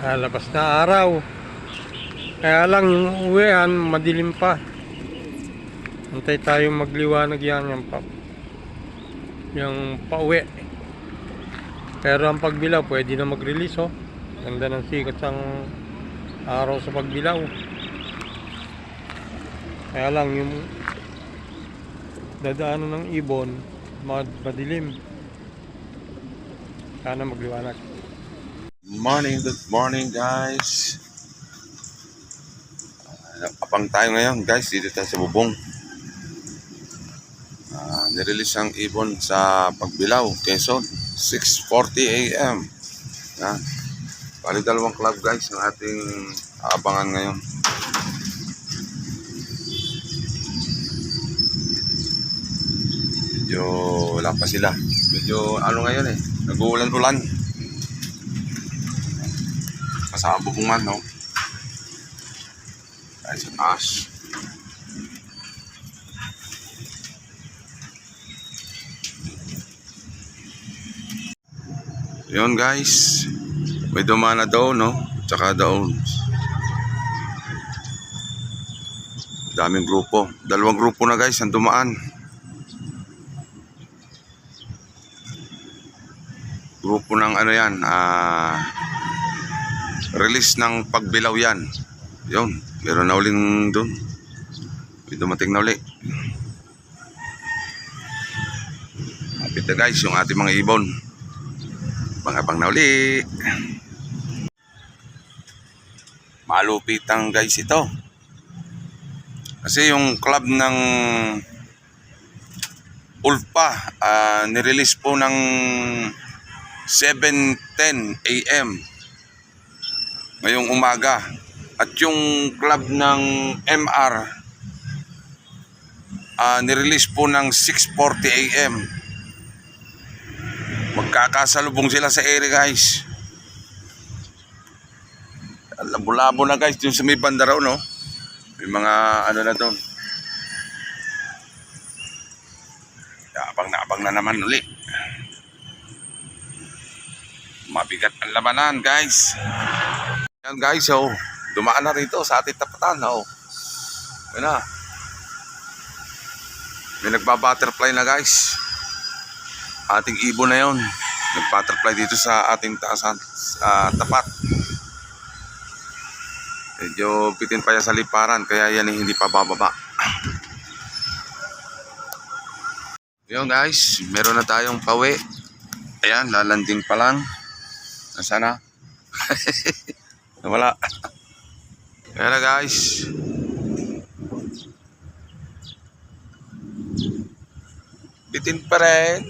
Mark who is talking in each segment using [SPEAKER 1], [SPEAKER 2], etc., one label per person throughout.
[SPEAKER 1] Lalabas na araw. Kaya lang yung uwian, madilim pa. Antay tayong magliwanag yan yung pa yung pauwi. Pero ang pagbilaw, pwede na mag-release oh. Ganda ng sikat ng araw sa pagbilaw. Kaya lang yung dadaanan ng ibon, mad- madilim. Sana magliwanag.
[SPEAKER 2] Morning, good morning guys. Uh, apang tayo ngayon guys, dito tayo sa bubong. Uh, nirelease ang ibon sa Pagbilao, Quezon, 6.40 a.m. Yan. Bali dalawang club guys ang ating aabangan ngayon. Medyo wala pa sila. Medyo ano ngayon eh, nag-uulan-ulan. Kasama bubong man, no? Dahil sa taas. Yun guys. May dumana daw, no? Tsaka daon. Daming grupo. Dalawang grupo na guys ang dumaan. Grupo ng ano yan, ah... release ng pagbilaw yan. Yun, meron na uling doon. May dumating na uli. Kapit na guys, yung ating mga ibon. Bangabang na uli. Malupitang guys ito. Kasi yung club ng Ulpa, ah, nirelease po ng 7.10 a.m ngayong umaga. At yung club ng MR ah nirelease po ng 6.40 a.m. Magkakasalubong sila sa area guys. Labo-labo na guys yung sa may banda raw no. May mga ano na doon. Abang na abang na naman uli. Mabigat ang labanan guys. Yan guys, oh. Dumaan na rito sa ating tapatan, oh. Yan na. May nagba-butterfly na guys. Ating ibon na yon. Nag-butterfly dito sa ating taasan, sa tapat. Medyo bitin pa yan sa liparan, kaya yan hindi pa bababa. Yun guys, meron na tayong pawi. Ayan, lalanding pa lang. Nasaan na? Wala. Kaya guys. Bitin pa rin.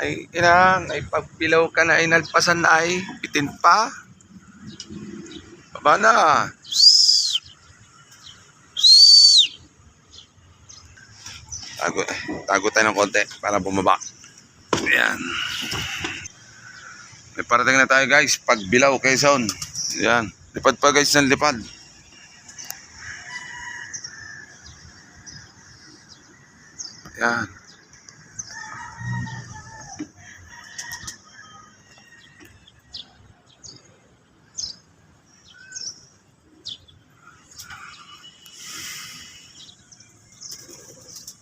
[SPEAKER 2] Ay, inang, ay pagpilaw ka na, inalpasan na ay, bitin pa. Baba na. Tago, tago tayo ng konti para bumaba. Ayan. Parating na tayo guys, pagbilaw Quezon. Yan, lipad pa guys ng lipad. Yan.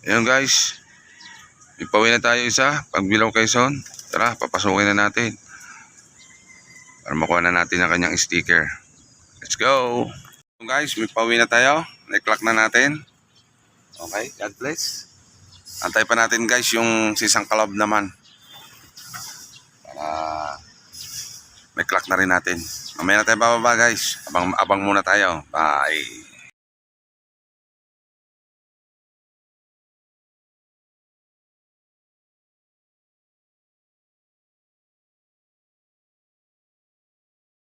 [SPEAKER 2] Ayan guys. Ipawin na tayo isa, pagbilaw Quezon. Tara, papasukin na natin para makuha na natin ang kanyang sticker. Let's go! So guys, may pauwi na tayo. Na-clock na natin. Okay, God bless. Antay pa natin guys yung sisang kalab naman. Para may clock na rin natin. Mamaya na tayo bababa guys. Abang, abang muna tayo. Bye!